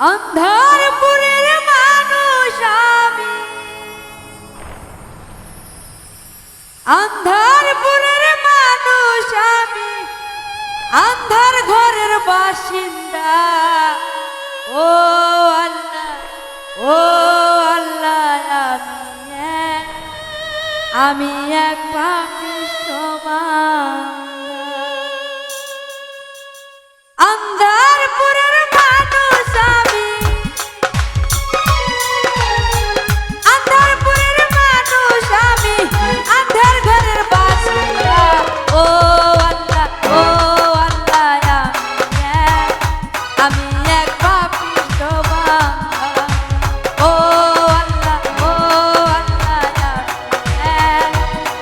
অন্ধারপুরের মানুষ আমি। অন্ধারপুরের মানুষ আমি। অন্ধার ঘরের বাসিন্দা। ও আল্লাহ ও আল্লাহ, আমি এক আমি এক পাপি সমান।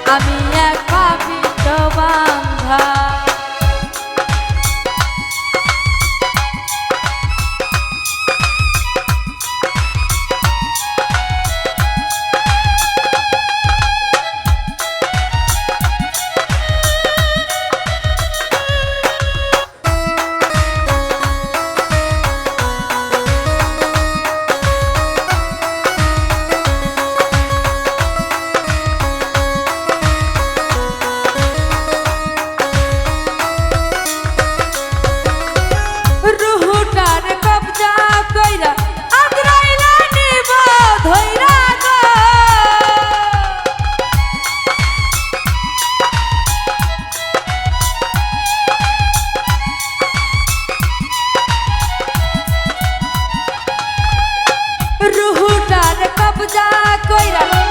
I mean রুহুটার কবজা কইরা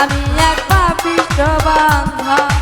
আমি এক পাপিষ্ট বান্ধব